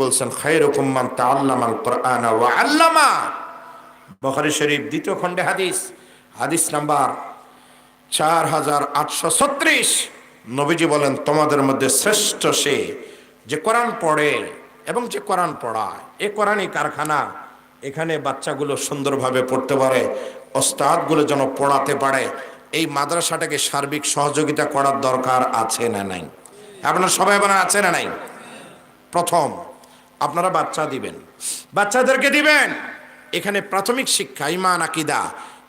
বলছেন, খায়রুকুম মান তাআল্লামাল কোরআন ওয়া আল্লামা। বুখারী শরীফ, দ্বিতীয় খণ্ডে হাদিস হাদিস নাম্বার চার হাজার আটশো ছত্রিশ। নবীজি বলেন, তোমাদের মধ্যে শ্রেষ্ঠ সে যে কোরআন পড়ে এবং যে কোরআন পড়ায়, এ কোরআনই কারখানা। এখানে বাচ্চাগুলো সুন্দরভাবে পড়তে পারে, ওস্তাদগুলো যেন পড়াতে পারে। এই মাদ্রাসাটাকে সার্বিক সহযোগিতা করার দরকার আছে না নাই? আপনার সবাই আপনার আছে না নাই? প্রথম আপনারা বাচ্চা দিবেন। বাচ্চাদেরকে দিবেন। এখানে প্রাথমিক শিক্ষা ইমান আকিদা,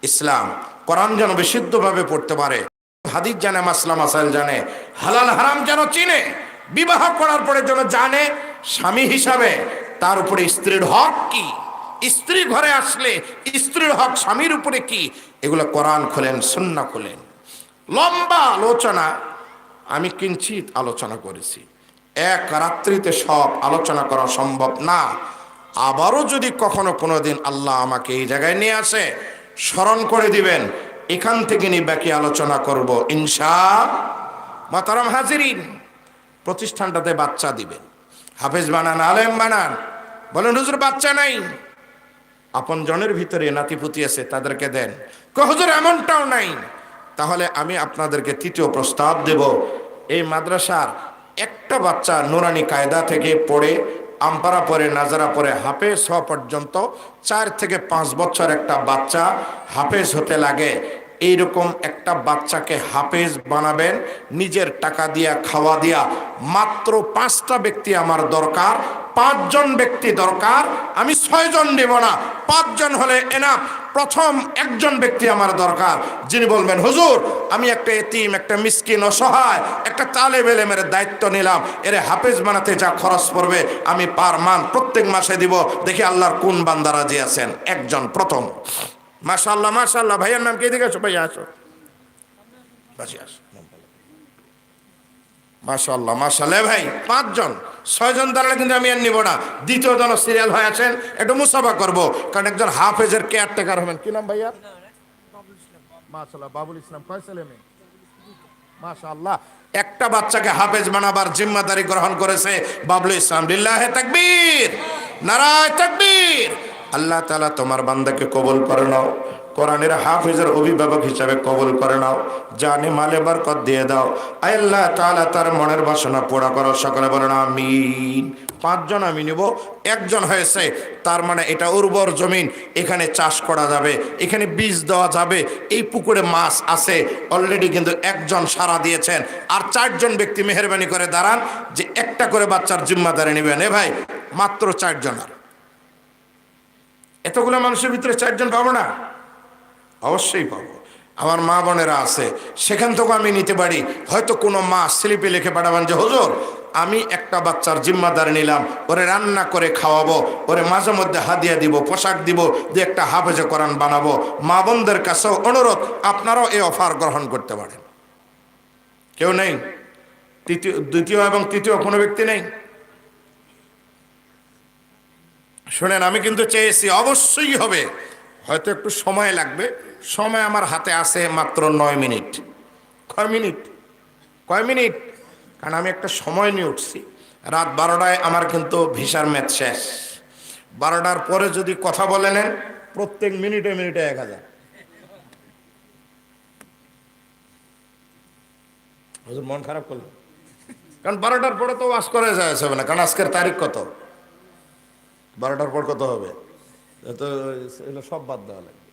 ইসলাম, কোরআন যেন বিশুদ্ধভাবে পড়তে পারে, হাদিস জানে, মাসলা, মাসাইল জানে, হালাল, হারাম যেন চিনে, বিবাহ করার পরে যেন জানে, স্বামী হিসাবে তার উপরে স্ত্রীর হক কি? স্ত্রী ঘরে আসলে স্ত্রীর হক স্বামীর উপরে কি? এগুলো কোরআন খোলেন সুন্না খোলেন। লম্বা আলোচনা, আমি কিঞ্চিত আলোচনা করেছি। এক রাত্রিতে সব আলোচনা করা সম্ভব না। আবারও যদি কখনো কোনো দিন আল্লাহ আমাকে এই জায়গায় নিয়ে আসে, স্মরণ করে দিবেন, এখান থেকে নিয়ে বাকি আলোচনা করব ইনশা মাতারাম হাজিরিন। প্রতিষ্ঠানটাতে বাচ্চা দিবেন। হাফেজ বানান, আলেম বানান। বলেন, হুজুর, বাচ্চা নাই। আপন জনের ভিতরে নাতিপুতি আছে, তাদেরকে দেন। কহজুর এমনটাও নাই। তাহলে আমি আপনাদেরকে তৃতীয় প্রস্তাব দেব। এই মাদ্রাসার একটা বাচ্চা নুরানি কায়দা থেকে পড়ে আমপারা পরে নাজারা পরে হাফেজ হওয়া পর্যন্ত চার থেকে পাঁচ বছর একটা বাচ্চা হাফেজ হতে লাগে। এইরকম একটা বাচ্চাকে হাফেজ বানাবেন, নিজের টাকা দিয়া, খাওয়া দিয়া। মাত্র পাঁচটা ব্যক্তি আমার দরকার, পাঁচজন ব্যক্তি দরকার, আমি ছয়জন নেব না, পাঁচজন হলে এনা প্রথম একজন ব্যক্তি আমার দরকার, যিনি বলবেন, হুজুর, আমি একটা এতিম, একটা মিসকিন, অসহায়, একটা তালে বেলেমের দায়িত্ব নিলাম। এরে হাফেজ বানাতে যা খরচ পড়বে, আমি পার মান প্রত্যেক মাসে দিব। দেখি আল্লাহর কোন বান্দা রাজি আছেন। একজন, প্রথম। মাশাল্লাহ মাশাল্লাহ ভাইয়ের নাম কে আসো? ভাইয়া আসো। বাসি আসো। মাশাল্লাহ মাশাল্লাহ ভাই, পাঁচজন, ছয়জন দাঁড়ালে কিন্তু আমি আর নিব না। দ্বিতীয় জন সিরিয়াল হয়ে আছেন, একটু মুসাফা করব, কারণ একজন হাফেজের কেয়ারটেকার হবেন। কি নাম ভাইয়া? মাশাল্লাহ বাবুল ইসলাম। ছেলে মেয়ে? মাশাল্লাহ একটা বাচ্চাকে হাফেজ বানাবার জিম্মাদারি গ্রহণ করেছে বাবলু ইসলাম। লিল্লাহে তাকবীর! নারায় তাকবীর! আল্লাহ তালা তোমার বান্দাকে কবুল করে নাও। কোরআনের হাফিজের অভিভাবক হিসাবে কবুল করে নাও। জানে মালে বরকত দিয়ে দাও। আল্লাহ তাআলা তার মনের বাসনা পোড়া করো। সকলে বলেন, আমিন। পাঁচজন আমি নিব। একজন হয়েছে, তার মানে এটা উর্বর জমিন। এখানে চাষ করা যাবে, এখানে বীজ দেওয়া যাবে, এই পুকুরে মাছ আছে। অলরেডি কিন্তু একজন সারা দিয়েছেন। আর চারজন ব্যক্তি মেহরবানি করে দাঁড়ান যে একটা করে বাচ্চার জিম্মাদারি নেবেন। এ ভাই, মাত্র চারজন আর। এতগুলো মানুষের ভিতরে চারজন পাবো না? অবশ্যই পাবো। আমার মা বোনেরা আছে, সেখান থেকেও আমি নিতে পারি। হয়তো কোনো মা স্লিপে লিখে পাঠাবেন যে, হুজুর, আমি একটা বাচ্চার জিম্মাদার নিলাম, ওরে রান্না করে খাওয়াবো, ওরে মাঝে মধ্যে হাদিয়া দিব, পোশাক দিব, দিয়ে একটা হাফেজে কোরআন বানাবো। মা বোনদের কাছেও অনুরোধ, আপনারাও এই অফার গ্রহণ করতে পারেন। কেউ নেই? তৃতীয়, দ্বিতীয় এবং তৃতীয় কোনো ব্যক্তি নেই? শোনেন, আমি কিন্তু চেয়েছি, অবশ্যই হবে। হয়তো একটু সময় লাগবে। সময় আমার হাতে আছে মাত্র নয় মিনিট। কয় মিনিট? কয় মিনিট? কারণ আমি একটা সময় নিয়ে উঠছি। রাত বারোটায় আমার কিন্তু ভিসার ম্যাচ শেষ। বারোটার পরে যদি কথা বলে নেন, প্রত্যেক মিনিটে মিনিটে এক হাজার। মন খারাপ করল। কারণ বারোটার পরে তো ওয়াশ করে যায় না? কারণ আজকের তারিখ কত? বারোটার পর কত হবে? তো এগুলো সব বাদ দেওয়া লাগবে।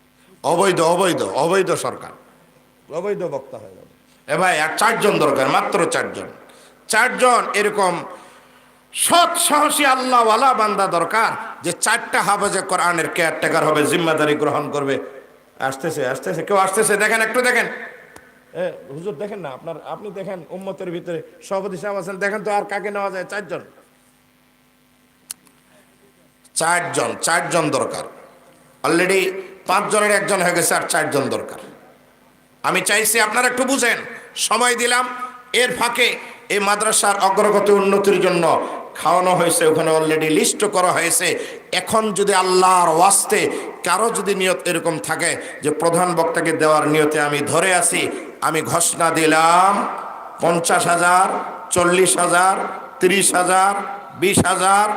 অবৈধ অবৈধ অবৈধ সরকার। অবৈধ বক্তা হয়ে যাবে। এ ভাই আর চারজন দরকার মাত্র চারজন। চারজন এরকম সৎ সাহসী আল্লাহওয়ালা বান্দা দরকার যে চারটা হাফেজে কোরআনের কেয়ারটেকার হবে জিম্মাদারি গ্রহণ করবে। আসতেছে আসতেছে কেউ আসতেছে? দেখেন একটু দেখেন। হুজুর দেখেন না আপনার আপনি দেখেন উম্মতের ভিতরে সভাপতি সাহেব আছেন দেখেন তো আর কাকে নেওয়া যায় চারজন। চারজন চারজন দরকার। অলরেডি পাঁচজনের একজন হয়ে গেছে আর চারজন দরকার। আমি চাইছি আপনারা একটু বুঝেন, সময় দিলাম, এর ফাঁকে এই মাদ্রাসার অগ্রগতি উন্নতির জন্য খাওয়ানো হয়েছে, ওখানে অলরেডি লিস্ট করা হয়েছে। এখন যদি আল্লাহর ওয়াস্তে কারও যদি নিয়ত এরকম থাকে যে প্রধান বক্তাকে দেওয়ার নিয়তে আমি ধরে আছি, আমি ঘোষণা দিলাম, পঞ্চাশ হাজার, চল্লিশ হাজার, তিরিশ হাজার, বিশ হাজার